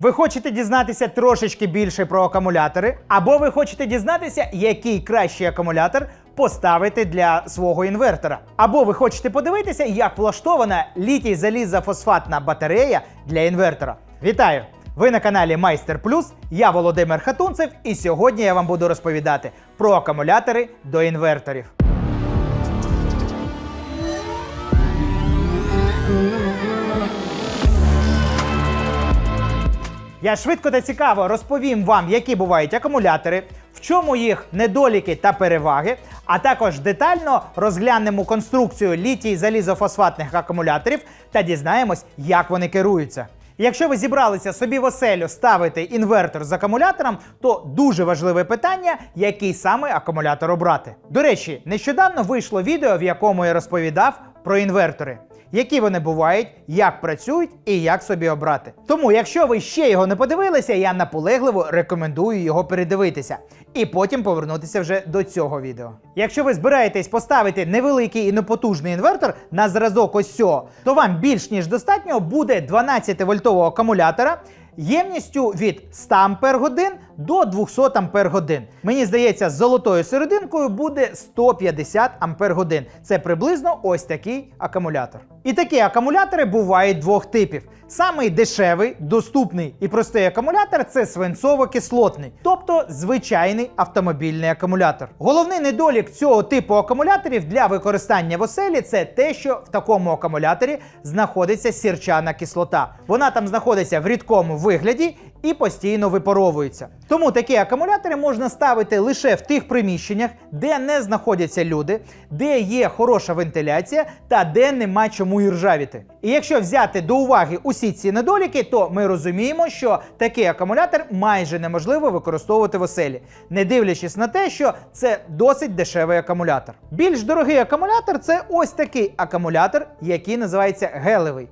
Ви хочете дізнатися трошечки більше про акумулятори, або ви хочете дізнатися, який кращий акумулятор поставити для свого інвертора. Або ви хочете подивитися, як влаштована літій залізофосфатна батарея для інвертора. Вітаю! Ви на каналі Майстер Плюс. Я Володимир Хатунцев, і сьогодні я вам буду розповідати про акумулятори до інверторів. Я швидко та цікаво розповім вам, які бувають акумулятори, в чому їх недоліки та переваги, а також детально розглянемо конструкцію літій залізофосфатних акумуляторів та дізнаємось, як вони керуються. Якщо ви зібралися собі в оселю ставити інвертор з акумулятором, то дуже важливе питання, який саме акумулятор обрати. До речі, нещодавно вийшло відео, в якому я розповідав про інвертори які вони бувають, як працюють і як собі обрати. Тому, якщо ви ще його не подивилися, я наполегливо рекомендую його передивитися і потім повернутися вже до цього відео. Якщо ви збираєтесь поставити невеликий і непотужний інвертор на зразок ось цього, то вам більш ніж достатньо буде 12 вольтового акумулятора. Ємністю від 100 Ампер годин до 200 Ампер годин. Мені здається, з золотою серединкою буде 150 Ампер годин. Це приблизно ось такий акумулятор. І такі акумулятори бувають двох типів. Самий дешевий, доступний і простий акумулятор це свинцово-кислотний, тобто звичайний автомобільний акумулятор. Головний недолік цього типу акумуляторів для використання в оселі це те, що в такому акумуляторі знаходиться сірчана кислота. Вона там знаходиться в рідкому вигляді і постійно випаровується. Тому такі акумулятори можна ставити лише в тих приміщеннях, де не знаходяться люди, де є хороша вентиляція та де нема чому і ржавіти. І якщо взяти до уваги усі ці недоліки, то ми розуміємо, що такий акумулятор майже неможливо використовувати в оселі, не дивлячись на те, що це досить дешевий акумулятор. Більш дорогий акумулятор це ось такий акумулятор, який називається гелевий.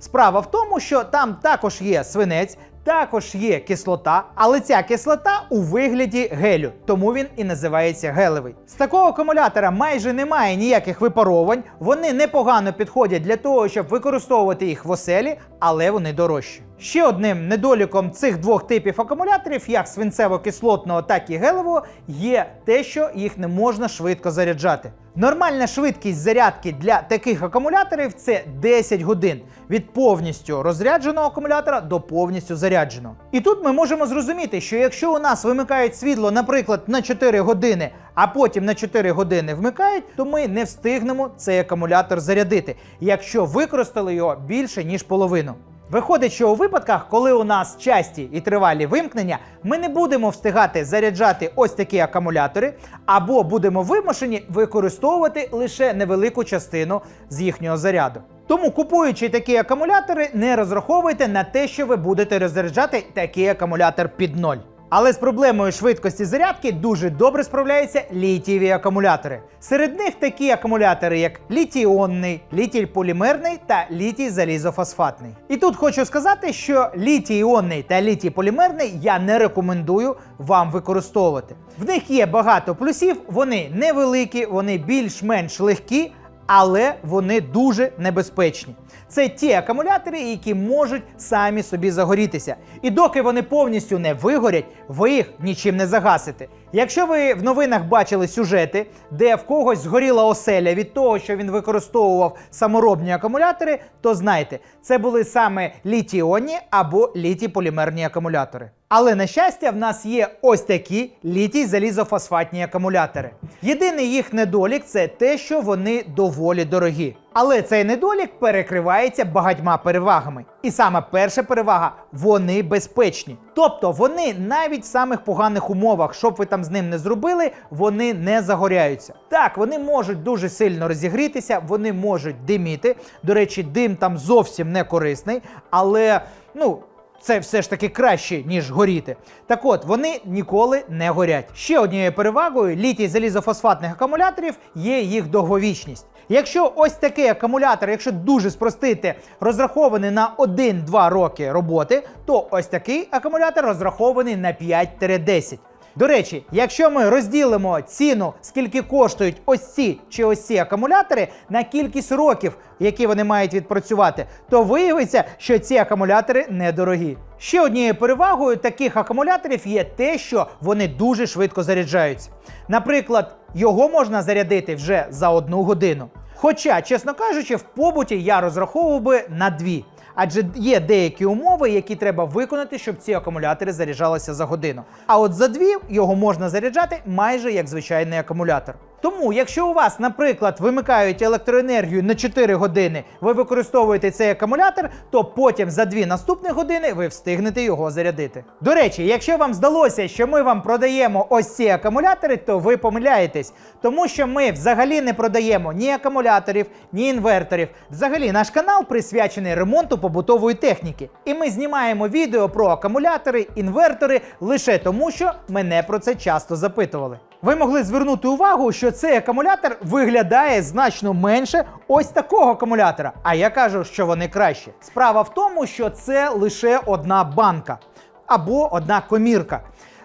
Справа в тому, що там також є свинець, також є кислота, але ця кислота у вигляді гелю, тому він і називається гелевий. З такого акумулятора майже немає ніяких випаровань, вони непогано підходять для того, щоб використовувати їх в оселі, але вони дорожчі. Ще одним недоліком цих двох типів акумуляторів, як свинцево-кислотного, так і гелевого, є те, що їх не можна швидко заряджати. Нормальна швидкість зарядки для таких акумуляторів це 10 годин від повністю розрядженого акумулятора до повністю зарядженого. І тут ми можемо зрозуміти, що якщо у нас вимикають світло, наприклад, на 4 години, а потім на 4 години вмикають, то ми не встигнемо цей акумулятор зарядити, якщо використали його більше ніж половину. Виходить, що у випадках, коли у нас часті і тривалі вимкнення, ми не будемо встигати заряджати ось такі акумулятори, або будемо вимушені використовувати лише невелику частину з їхнього заряду. Тому, купуючи такі акумулятори, не розраховуйте на те, що ви будете розряджати такий акумулятор під ноль. Але з проблемою швидкості зарядки дуже добре справляються літієві акумулятори. Серед них такі акумулятори, як літій-іонний, літій-полімерний та літій-залізофосфатний. І тут хочу сказати, що літій-іонний та літій-полімерний я не рекомендую вам використовувати. В них є багато плюсів, вони невеликі, вони більш-менш легкі але вони дуже небезпечні. Це ті акумулятори, які можуть самі собі загорітися. І доки вони повністю не вигорять, ви їх нічим не загасите. Якщо ви в новинах бачили сюжети, де в когось згоріла оселя від того, що він використовував саморобні акумулятори, то знайте, це були саме літіонні або літій-полімерні акумулятори. Але на щастя, в нас є ось такі літій залізофосфатні акумулятори. Єдиний їх недолік це те, що вони доволі дорогі. Але цей недолік перекривається багатьма перевагами. І саме перша перевага вони безпечні. Тобто вони навіть в самих поганих умовах, що б ви там з ним не зробили, вони не загоряються. Так, вони можуть дуже сильно розігрітися, вони можуть диміти. До речі, дим там зовсім не корисний, але ну. Це все ж таки краще, ніж горіти. Так от, вони ніколи не горять. Ще однією перевагою літій залізофосфатних акумуляторів є їх довговічність. Якщо ось такий акумулятор, якщо дуже спростити, розрахований на 1-2 роки роботи, то ось такий акумулятор розрахований на 5-10. До речі, якщо ми розділимо ціну, скільки коштують ось ці чи ось ці акумулятори на кількість років, які вони мають відпрацювати, то виявиться, що ці акумулятори недорогі. Ще однією перевагою таких акумуляторів є те, що вони дуже швидко заряджаються. Наприклад, його можна зарядити вже за одну годину. Хоча, чесно кажучи, в побуті я розраховував би на дві. Адже є деякі умови, які треба виконати, щоб ці акумулятори заряджалися за годину. А от за дві його можна заряджати майже як звичайний акумулятор. Тому, якщо у вас, наприклад, вимикають електроенергію на 4 години, ви використовуєте цей акумулятор, то потім за 2 наступні години ви встигнете його зарядити. До речі, якщо вам здалося, що ми вам продаємо ось ці акумулятори, то ви помиляєтесь, тому що ми взагалі не продаємо ні акумуляторів, ні інверторів. Взагалі, наш канал присвячений ремонту побутової техніки. І ми знімаємо відео про акумулятори, інвертори лише тому, що мене про це часто запитували. Ви могли звернути увагу, що цей акумулятор виглядає значно менше ось такого акумулятора. А я кажу, що вони кращі. Справа в тому, що це лише одна банка або одна комірка.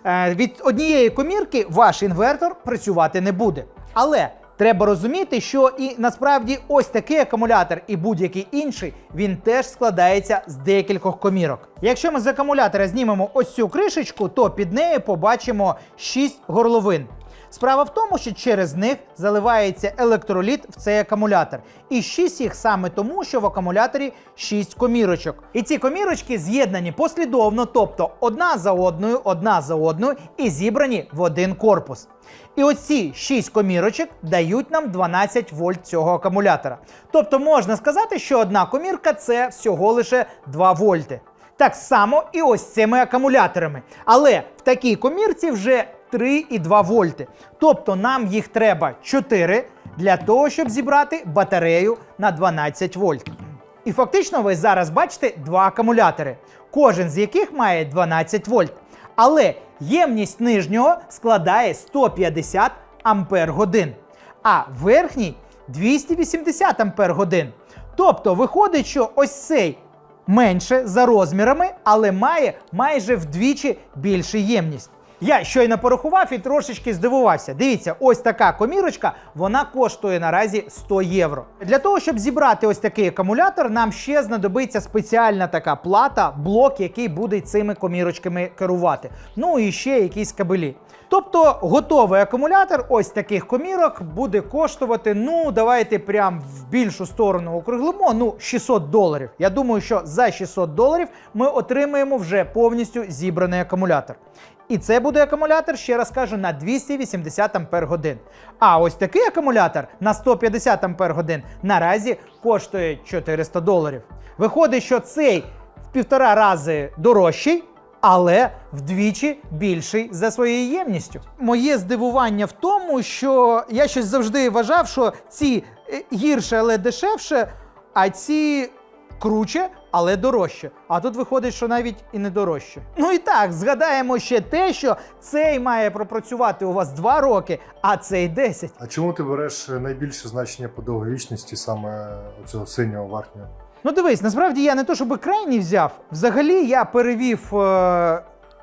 Е, від однієї комірки ваш інвертор працювати не буде. Але треба розуміти, що і насправді ось такий акумулятор і будь-який інший він теж складається з декількох комірок. Якщо ми з акумулятора знімемо ось цю кришечку, то під нею побачимо 6 горловин. Справа в тому, що через них заливається електроліт в цей акумулятор. І 6 їх саме тому, що в акумуляторі 6 комірочок. І ці комірочки з'єднані послідовно, тобто одна за одною, одна за одною, і зібрані в один корпус. І оці 6 комірочок дають нам 12 вольт цього акумулятора. Тобто можна сказати, що одна комірка це всього лише 2 вольти. Так само і ось цими акумуляторами. Але в такій комірці вже 3,2 вольти. Тобто нам їх треба 4 для того, щоб зібрати батарею на 12 вольт. І фактично ви зараз бачите два акумулятори, кожен з яких має 12 вольт. Але ємність нижнього складає 150 ампер годин, а верхній 280 ампер годин. Тобто виходить, що ось цей менше за розмірами, але має майже вдвічі більшу ємність. Я щойно порахував і трошечки здивувався. Дивіться, ось така комірочка, вона коштує наразі 100 євро. Для того, щоб зібрати ось такий акумулятор, нам ще знадобиться спеціальна така плата, блок, який буде цими комірочками керувати. Ну і ще якісь кабелі. Тобто готовий акумулятор ось таких комірок буде коштувати, ну давайте прям в більшу сторону округлимо, ну 600 доларів. Я думаю, що за 600 доларів ми отримаємо вже повністю зібраний акумулятор. І це буде акумулятор, ще раз кажу, на 280 ампер годин. А ось такий акумулятор на 150 ампер годин наразі коштує 400 доларів. Виходить, що цей в півтора рази дорожчий, але вдвічі більший за своєю ємністю. Моє здивування в тому, що я щось завжди вважав, що ці е, гірше, але дешевше, а ці круче, але дорожче. А тут виходить, що навіть і не дорожче. Ну і так, згадаємо ще те, що цей має пропрацювати у вас 2 роки, а цей 10. А чому ти береш найбільше значення по довговічності саме цього синього верхнього? Ну дивись, насправді я не то, щоб крайній взяв. Взагалі я перевів е,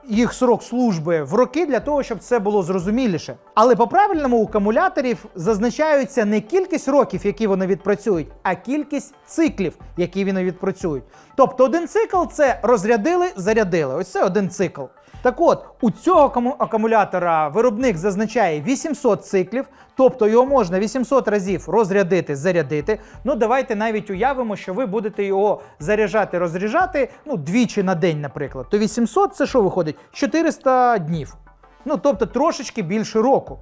їх срок служби в роки для того, щоб це було зрозуміліше. Але по правильному у акумуляторів зазначаються не кількість років, які вони відпрацюють, а кількість циклів, які вони відпрацюють. Тобто один цикл це розрядили, зарядили. Ось це один цикл. Так от, у цього акумулятора виробник зазначає 800 циклів, тобто його можна 800 разів розрядити, зарядити. Ну, давайте навіть уявимо, що ви будете його заряджати, розряджати ну, двічі на день, наприклад. То 800 це що виходить? 400 днів. Ну, тобто трошечки більше року.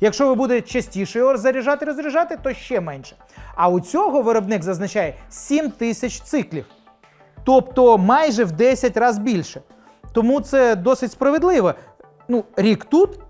Якщо ви будете частіше його заряджати, розряджати, то ще менше. А у цього виробник зазначає 7 тисяч циклів. Тобто майже в 10 разів більше. Тому це досить справедливо. Ну, рік тут,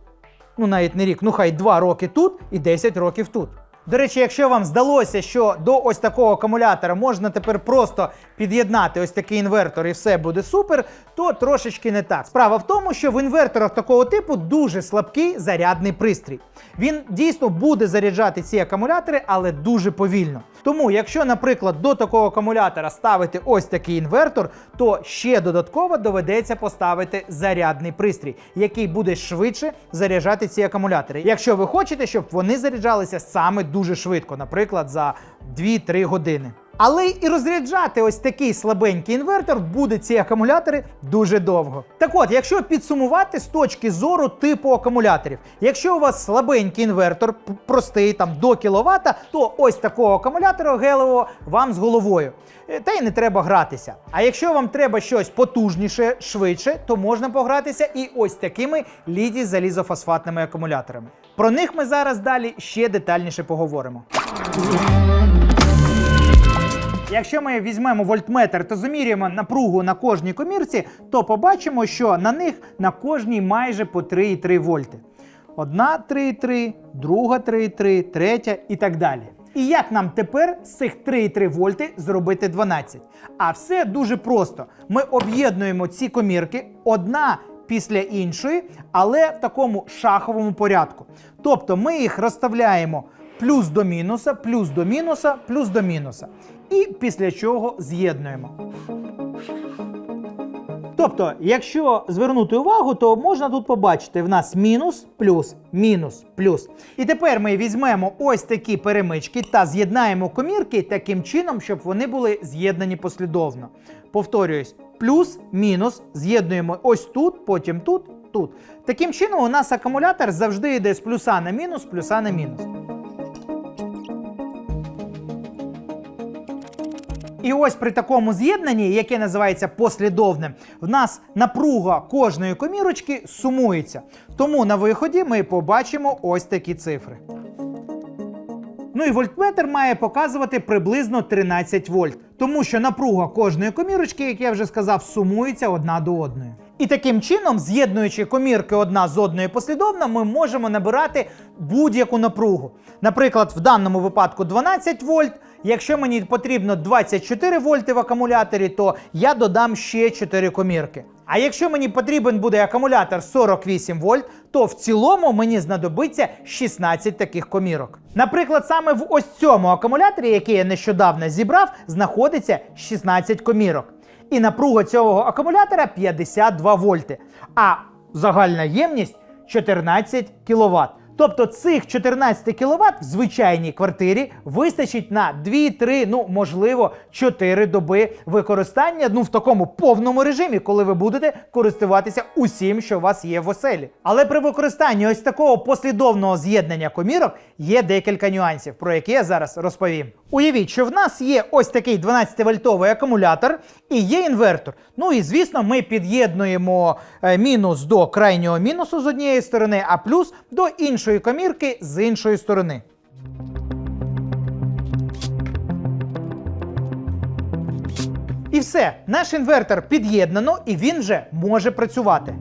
ну навіть не рік, ну хай два роки тут і 10 років тут. До речі, якщо вам здалося, що до ось такого акумулятора можна тепер просто під'єднати ось такий інвертор і все буде супер, то трошечки не так. Справа в тому, що в інверторах такого типу дуже слабкий зарядний пристрій. Він дійсно буде заряджати ці акумулятори, але дуже повільно. Тому, якщо, наприклад, до такого акумулятора ставити ось такий інвертор, то ще додатково доведеться поставити зарядний пристрій, який буде швидше заряджати ці акумулятори. Якщо ви хочете, щоб вони заряджалися саме дуже швидко, наприклад, за 2-3 години. Але і розряджати ось такий слабенький інвертор буде ці акумулятори дуже довго. Так от, якщо підсумувати з точки зору типу акумуляторів, якщо у вас слабенький інвертор, простий там до кіловата, то ось такого акумулятора гелевого вам з головою. Е, Та й не треба гратися. А якщо вам треба щось потужніше, швидше, то можна погратися і ось такими літій залізофосфатними акумуляторами. Про них ми зараз далі ще детальніше поговоримо. Якщо ми візьмемо вольтметр та замірюємо напругу на кожній комірці, то побачимо, що на них на кожній майже по 3,3 вольти. Одна 3,3, друга 3,3, третя і так далі. І як нам тепер з цих 3,3 вольти зробити 12? А все дуже просто. Ми об'єднуємо ці комірки одна після іншої, але в такому шаховому порядку. Тобто ми їх розставляємо плюс до мінуса, плюс до мінуса, плюс до мінуса. І після чого з'єднуємо. Тобто, якщо звернути увагу, то можна тут побачити в нас мінус, плюс, мінус, плюс. І тепер ми візьмемо ось такі перемички та з'єднаємо комірки таким чином, щоб вони були з'єднані послідовно. Повторююсь, плюс, мінус, з'єднуємо ось тут, потім тут, тут. Таким чином, у нас акумулятор завжди йде з плюса на мінус, плюса на мінус. І ось при такому з'єднанні, яке називається послідовним, в нас напруга кожної комірочки сумується. Тому на виході ми побачимо ось такі цифри. Ну і вольтметр має показувати приблизно 13 вольт, тому що напруга кожної комірочки, як я вже сказав, сумується одна до одної. І таким чином, з'єднуючи комірки одна з одною послідовно, ми можемо набирати будь-яку напругу. Наприклад, в даному випадку 12 вольт. Якщо мені потрібно 24 вольти в акумуляторі, то я додам ще 4 комірки. А якщо мені потрібен буде акумулятор 48 вольт, то в цілому мені знадобиться 16 таких комірок. Наприклад, саме в ось цьому акумуляторі, який я нещодавно зібрав, знаходиться 16 комірок. І напруга цього акумулятора 52 вольти. А загальна ємність 14 кВт. Тобто цих 14 кВт в звичайній квартирі вистачить на 2-3, ну можливо, 4 доби використання ну в такому повному режимі, коли ви будете користуватися усім, що у вас є в оселі. Але при використанні ось такого послідовного з'єднання комірок є декілька нюансів, про які я зараз розповім. Уявіть, що в нас є ось такий 12-вольтовий акумулятор і є інвертор. Ну і звісно, ми під'єднуємо е, мінус до крайнього мінусу з однієї сторони, а плюс до іншої комірки з іншої сторони. І все, наш інвертор під'єднано і він вже може працювати.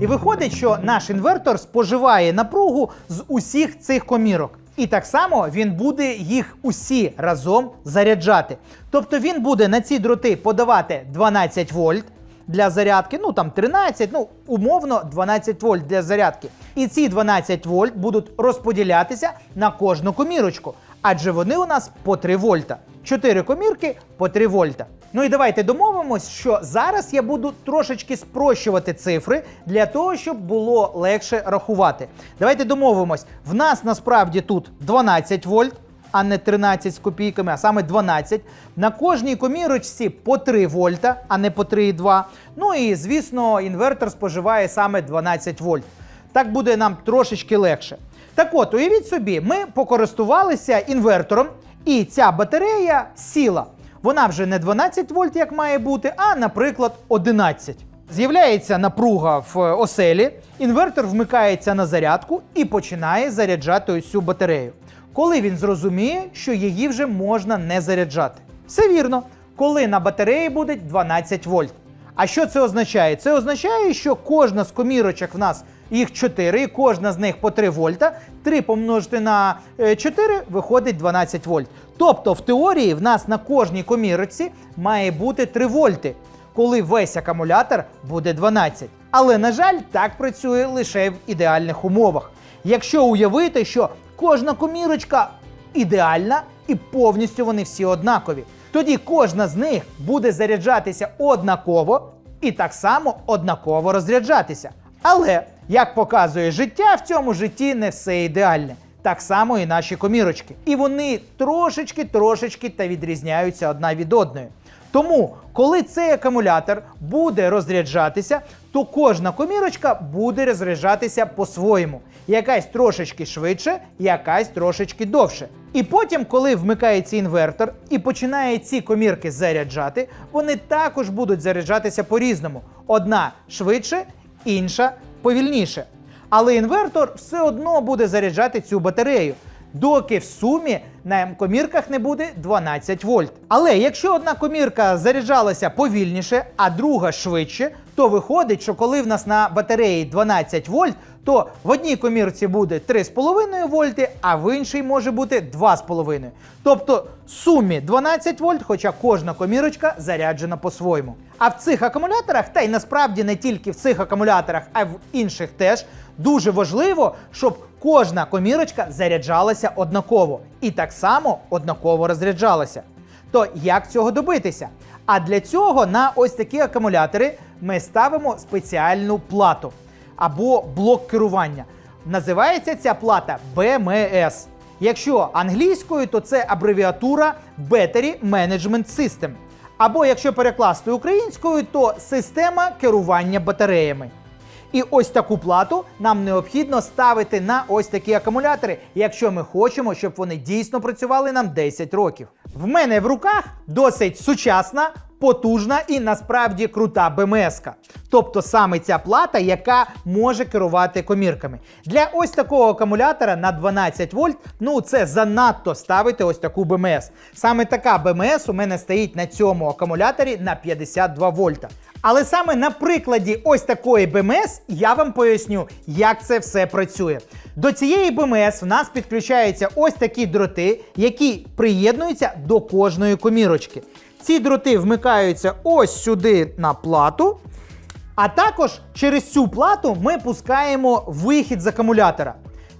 І виходить, що наш інвертор споживає напругу з усіх цих комірок. І так само він буде їх усі разом заряджати. Тобто він буде на ці дроти подавати 12 вольт для зарядки, ну там 13, ну умовно 12 вольт для зарядки. І ці 12 вольт будуть розподілятися на кожну комірочку, адже вони у нас по 3 вольта. 4 комірки по 3 вольта. Ну і давайте домовимось, що зараз я буду трошечки спрощувати цифри для того, щоб було легше рахувати. Давайте домовимось. В нас насправді тут 12 вольт, а не 13 з копійками, а саме 12. На кожній комірочці по 3 вольта, а не по 3,2. Ну і звісно, інвертор споживає саме 12 вольт. Так буде нам трошечки легше. Так от, уявіть собі, ми покористувалися інвертором, і ця батарея сіла. Вона вже не 12 вольт, як має бути, а, наприклад, 11. З'являється напруга в е, оселі, інвертор вмикається на зарядку і починає заряджати ось цю батарею. Коли він зрозуміє, що її вже можна не заряджати. Все вірно, коли на батареї буде 12 вольт. А що це означає? Це означає, що кожна з комірочок в нас їх 4, і кожна з них по 3 вольта. 3 помножити на е, 4 виходить 12 вольт. Тобто, в теорії в нас на кожній комірочці має бути 3 вольти, коли весь акумулятор буде 12. Але, на жаль, так працює лише в ідеальних умовах. Якщо уявити, що кожна комірочка ідеальна і повністю вони всі однакові, тоді кожна з них буде заряджатися однаково і так само однаково розряджатися. Але, як показує життя, в цьому житті не все ідеальне. Так само і наші комірочки. І вони трошечки-трошечки та відрізняються одна від одної. Тому, коли цей акумулятор буде розряджатися, то кожна комірочка буде розряджатися по-своєму. Якась трошечки швидше, якась трошечки довше. І потім, коли вмикається інвертор і починає ці комірки заряджати, вони також будуть заряджатися по-різному. Одна швидше, інша повільніше. Але інвертор все одно буде заряджати цю батарею, доки в сумі на комірках не буде 12 вольт. Але якщо одна комірка заряджалася повільніше, а друга швидше, то виходить, що коли в нас на батареї 12 вольт, то в одній комірці буде 3,5 вольти, а в іншій може бути 2,5. Тобто в сумі 12 вольт, хоча кожна комірочка заряджена по-своєму. А в цих акумуляторах, та й насправді не тільки в цих акумуляторах, а й в інших теж, дуже важливо, щоб кожна комірочка заряджалася однаково і так само однаково розряджалася. То як цього добитися? А для цього на ось такі акумулятори ми ставимо спеціальну плату або блок керування. Називається ця плата BMS. Якщо англійською, то це абревіатура Battery Management System. Або якщо перекласти українською, то система керування батареями. І ось таку плату нам необхідно ставити на ось такі акумулятори, якщо ми хочемо, щоб вони дійсно працювали нам 10 років. В мене в руках досить сучасна, потужна і насправді крута БМС. Тобто саме ця плата, яка може керувати комірками. Для ось такого акумулятора на 12 вольт, ну це занадто ставити ось таку БМС. Саме така БМС у мене стоїть на цьому акумуляторі на 52 вольта. Але саме на прикладі ось такої БМС я вам поясню, як це все працює. До цієї БМС в нас підключаються ось такі дроти, які приєднуються до кожної комірочки. Ці дроти вмикаються ось сюди на плату. А також через цю плату ми пускаємо вихід з акумулятора.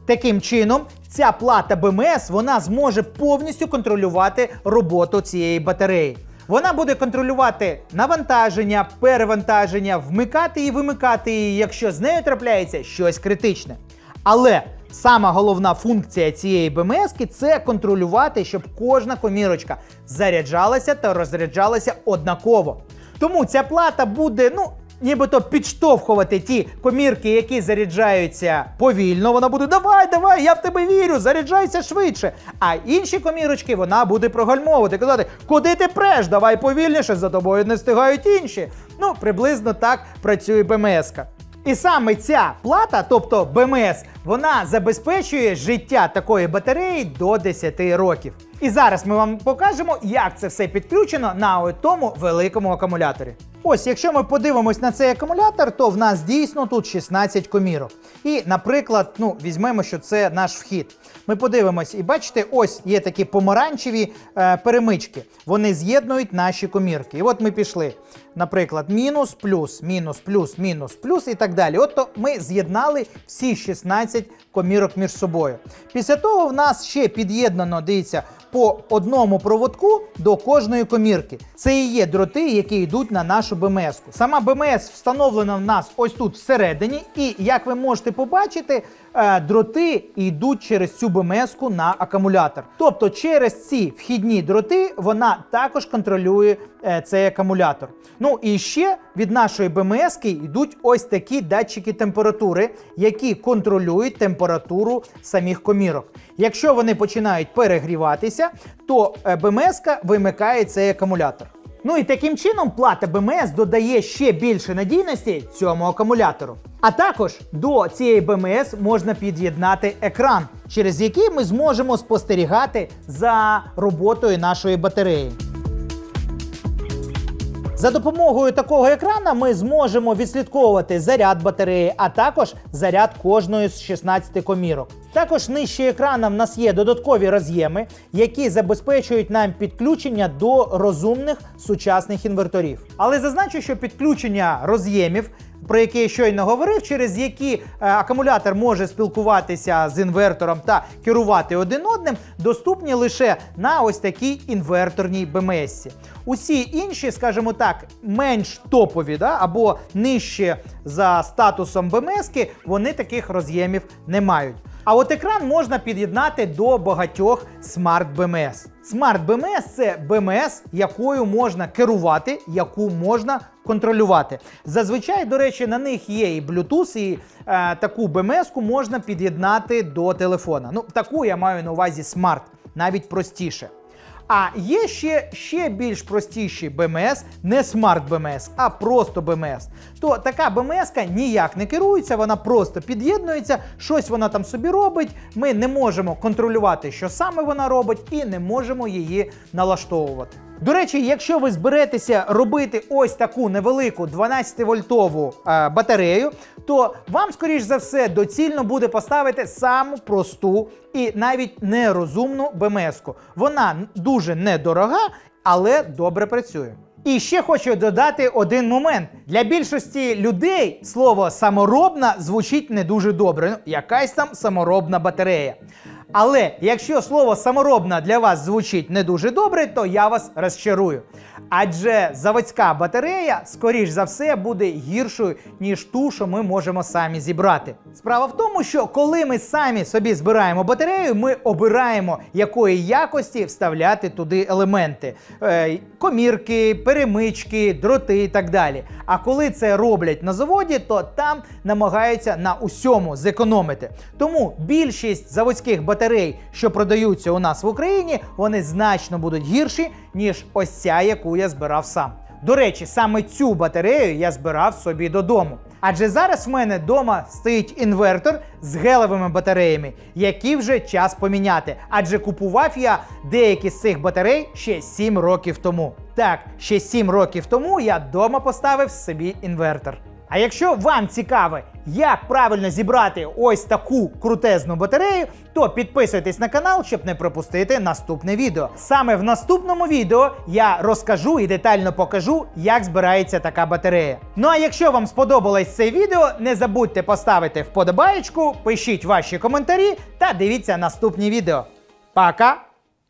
Таким чином, ця плата БМС вона зможе повністю контролювати роботу цієї батареї. Вона буде контролювати навантаження, перевантаження, вмикати і вимикати її, якщо з нею трапляється щось критичне. Але сама головна функція цієї БМС це контролювати, щоб кожна комірочка заряджалася та розряджалася однаково. Тому ця плата буде, ну, нібито підштовхувати ті комірки, які заряджаються повільно. Вона буде давай, давай, я в тебе вірю, заряджайся швидше. А інші комірочки вона буде прогальмовувати, казати, куди ти преш, давай повільніше, за тобою не встигають інші. Ну, приблизно так працює БМС. -ка. І саме ця плата, тобто БМС, вона забезпечує життя такої батареї до 10 років. І зараз ми вам покажемо, як це все підключено на тому великому акумуляторі. Ось, якщо ми подивимось на цей акумулятор, то в нас дійсно тут 16 комірок. І, наприклад, ну, візьмемо, що це наш вхід. Ми подивимось, і бачите, ось є такі помаранчеві е, перемички. Вони з'єднують наші комірки. І от ми пішли. Наприклад, мінус, плюс, мінус, плюс, мінус, плюс і так далі. От то ми з'єднали всі 16 комірок між собою. Після того в нас ще під'єднано, дивіться, по одному проводку до кожної комірки. Це і є дроти, які йдуть на нашу БМС. Сама БМС встановлена в нас ось тут всередині, і як ви можете побачити, е, дроти йдуть через цю БМС на акумулятор. Тобто через ці вхідні дроти вона також контролює е, цей акумулятор. Ну і ще від нашої БМС йдуть ось такі датчики температури, які контролюють температуру самих комірок. Якщо вони починають перегріватися, то е, БМС вимикає цей акумулятор. Ну і таким чином плата БМС додає ще більше надійності цьому акумулятору. А також до цієї БМС можна під'єднати екран, через який ми зможемо спостерігати за роботою нашої батареї. За допомогою такого екрана ми зможемо відслідковувати заряд батареї, а також заряд кожної з 16 комірок. Також нижче екрана в нас є додаткові роз'єми, які забезпечують нам підключення до розумних сучасних інверторів. Але зазначу, що підключення роз'ємів про які я щойно говорив, через які е, акумулятор може спілкуватися з інвертором та керувати один одним, доступні лише на ось такій інверторній БМС. Усі інші, скажімо так, менш топові да, або нижче за статусом БМС, вони таких роз'ємів не мають. А от екран можна під'єднати до багатьох смарт BMS. Смарт BMS – це BMS, якою можна керувати, яку можна контролювати. Зазвичай, до речі, на них є і Bluetooth, і е, таку BMS можна під'єднати до телефона. Ну, таку я маю на увазі смарт, навіть простіше. А є ще, ще більш простіші BMS, не смарт BMS, а просто BMS. То така BMS ніяк не керується, вона просто під'єднується, щось вона там собі робить. Ми не можемо контролювати, що саме вона робить, і не можемо її налаштовувати. До речі, якщо ви зберетеся робити ось таку невелику 12-вольтову е, батарею, то вам, скоріш за все, доцільно буде поставити саму просту і навіть нерозумну БМС-ку. Вона дуже недорога, але добре працює. І ще хочу додати один момент. Для більшості людей слово саморобна звучить не дуже добре. Ну, якась там саморобна батарея. Але якщо слово саморобна для вас звучить не дуже добре, то я вас розчарую. Адже заводська батарея, скоріш за все, буде гіршою, ніж ту, що ми можемо самі зібрати. Справа в тому, що коли ми самі собі збираємо батарею, ми обираємо, якої якості вставляти туди елементи: Е, комірки, перемички, дроти і так далі. А коли це роблять на заводі, то там намагаються на усьому зекономити. Тому більшість заводських батарей, що продаються у нас в Україні, вони значно будуть гірші, ніж ось ця, яку я збирав сам. До речі, саме цю батарею я збирав собі додому. Адже зараз в мене вдома стоїть інвертор з гелевими батареями, які вже час поміняти. Адже купував я деякі з цих батарей ще 7 років тому. Так, ще 7 років тому я вдома поставив собі інвертор. А якщо вам цікаво, як правильно зібрати ось таку крутезну батарею, то підписуйтесь на канал, щоб не пропустити наступне відео. Саме в наступному відео я розкажу і детально покажу, як збирається така батарея. Ну а якщо вам сподобалось це відео, не забудьте поставити вподобаєчку, пишіть ваші коментарі та дивіться наступні відео. Пока!